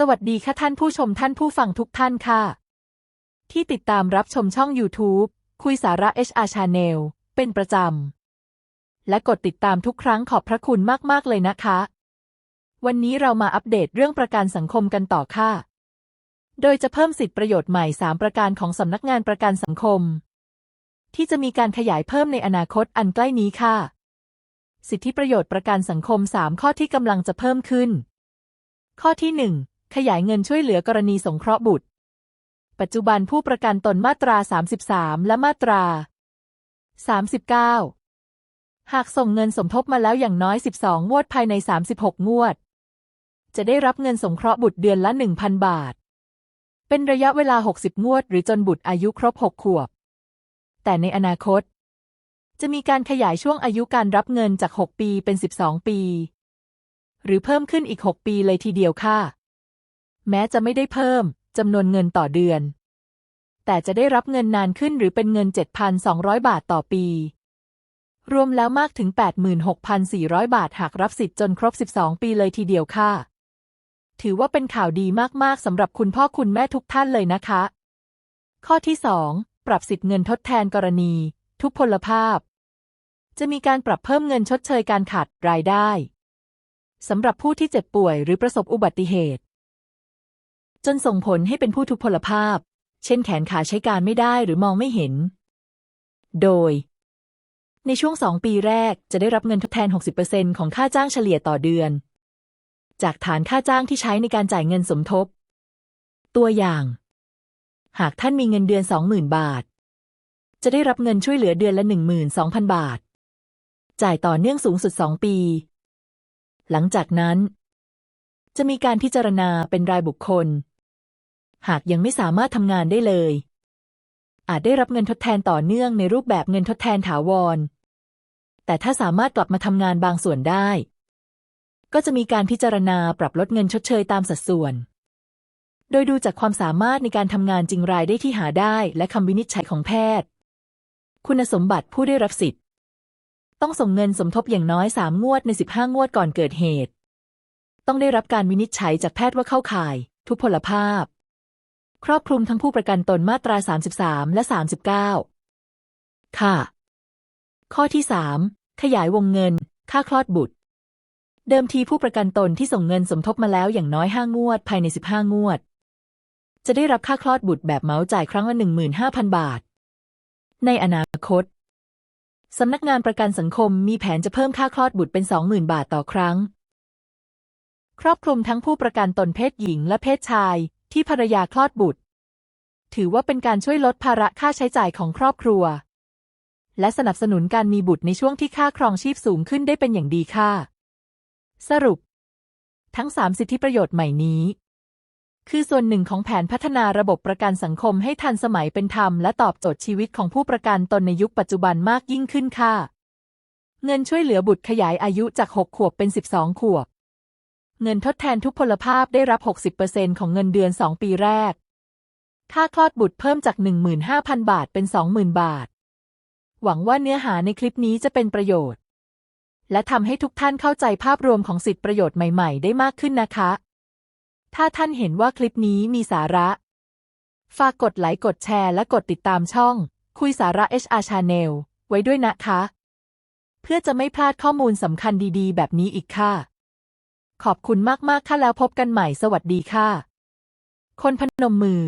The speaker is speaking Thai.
สวัสดีค่ะท่านผู้ชมท่านผู้ฟังทุกท่านค่ะ ที่ติดตามรับชมช่อง YouTube คุยสาระ HR Channel เป็นประจำ และกดติดตามทุกครั้งขอบพระคุณมาก ๆ เลยนะคะ วันนี้เรามาอัปเดตเรื่องประกันสังคมกันต่อค่ะ โดยจะเพิ่มสิทธิประโยชน์ใหม่ 3 ประการของสำนักงานประกันสังคม ที่จะมีการขยายเพิ่มในอนาคตอันใกล้นี้ค่ะ สิทธิประโยชน์ประกันสังคม 3 ข้อที่กำลังจะเพิ่มขึ้น ข้อที่ 1 ขยายเงินช่วยเหลือกรณีสงเคราะห์บุตร ปัจจุบันผู้ประกันตนมาตรา 33 และมาตรา 39 หากส่งเงินสมทบมาแล้วอย่างน้อย 12 งวดภายใน 36 งวด จะได้รับเงินสงเคราะห์บุตรเดือนละ 1,000 บาท เป็นระยะเวลา 60 งวด หรือจนบุตรอายุครบ 6 ขวบ แต่ในอนาคต จะมีการขยายช่วงอายุการรับเงินจาก 6 ปีเป็น 12 ปี หรือเพิ่มขึ้นอีก 6 ปีเลยทีเดียวค่ะ แม้จะไม่ได้เพิ่มจำนวนเงินต่อเดือน แต่จะได้รับเงินนานขึ้นหรือเป็นเงิน 7,200 บาทต่อปี รวมแล้วมากถึง 86,400 บาทหากรับสิทธิ์จนครบ 12 ปีเลยทีเดียวค่ะ ถือว่าเป็นข่าวดีมาก ๆสำหรับคุณพ่อคุณแม่ทุกท่านเลยนะคะ ข้อที่ 2 ปรับสิทธิ์เงินทดแทนกรณี ทุพพลภาพ จะมีการปรับเพิ่มเงินชดเชยการขาดรายได้สำหรับผู้ที่เจ็บป่วยหรือประสบอุบัติเหตุ จนส่งผลให้เป็นผู้ทุพพลภาพ เช่นแขนขาใช้การไม่ได้หรือมองไม่เห็น โดย ในช่วงสองปีแรกจะได้รับเงินทดแทน 60%ของค่าจ้างเฉลี่ยต่อเดือน จากฐานค่าจ้างที่ใช้ในการจ่ายเงินสมทบ ตัวอย่าง หากท่านมีเงินเดือน 20,000 บาท จะได้รับเงินช่วยเหลือเดือนละ 12,000 บาท จ่ายต่อเนื่องสูงสุด 2 ปี หลังจากนั้น จะมีการพิจารณาเป็นรายบุคคล หากยังไม่สามารถทำงานได้เลย อาจได้รับเงินทดแทนต่อเนื่องในรูปแบบเงินทดแทนถาวร แต่ถ้าสามารถกลับมาทำงานบางส่วนได้ ก็จะมีการพิจารณาปรับลดเงินชดเชยตามสัดส่วน โดยดูจากความสามารถในการทำงานจริงรายได้ที่หาได้และคำวินิจฉัยของแพทย์ คุณสมบัติผู้ได้รับสิทธิ์ ต้องส่งเงินสมทบอย่างน้อย 3 งวดใน 15 งวดก่อนเกิดเหตุ ต้องได้รับการวินิจฉัยจากแพทย์ว่าเข้าข่าย ทุพพลภาพ ครอบคลุมทั้งผู้ประกันตนมาตรา 33 และ 39 ค่ะ ข้อที่ 3 ขยายวงเงิน ค่าคลอดบุตร เดิมทีผู้ประกันตนที่ส่งเงินสมทบมาแล้วอย่างน้อย 5 งวด ภายใน 15 งวด จะได้รับค่าคลอดบุตรแบบเหมาจ่ายครั้งละ 15,000 บาท ในอนาคตสำนักงานประกันสังคมมีแผนจะเพิ่มค่าคลอดบุตรเป็น 20,000 บาทต่อครั้ง ครอบคลุมทั้งผู้ประกันตนเพศหญิงและเพศชาย ที่ภรรยาคลอดบุตร ถือว่าเป็นการช่วยลดภาระค่าใช้จ่ายของครอบครัว และสนับสนุนการมีบุตรในช่วงที่ค่าครองชีพสูงขึ้นได้เป็นอย่างดีค่ะ สรุป ทั้ง 3 สิทธิประโยชน์ใหม่นี้ คือส่วนหนึ่งของแผนพัฒนาระบบประกันสังคมให้ทันสมัยเป็นธรรมและตอบโจทย์ชีวิตของผู้ประกันตนในยุคปัจจุบันมากยิ่งขึ้นค่ะ เงินช่วยเหลือบุตรขยายอายุจาก 6 ขวบเป็น 12 ขวบ เงินทดแทนทุกพลภาพได้รับ 60%ของเงินเดือน 2 ปีแรก ค่าคลอดบุตรเพิ่มจาก 15,000 บาทเป็น 20,000 บาท หวังว่าเนื้อหาในคลิปนี้จะเป็นประโยชน์ และทำให้ทุกท่านเข้าใจภาพรวมของสิทธิประโยชน์ใหม่ๆ ได้มากขึ้นนะคะ ถ้าท่านเห็นว่าคลิปนี้มีสาระ ฝากกดไลค์ กดแชร์ และกดติดตามช่อง คุยสาระ HR Channel ไว้ด้วยนะคะ เพื่อจะไม่พลาดข้อมูลสำคัญดีๆ แบบนี้อีกค่ะ ขอบคุณมากๆค่ะแล้วพบกันใหม่สวัสดีค่ะ คนพนมมือ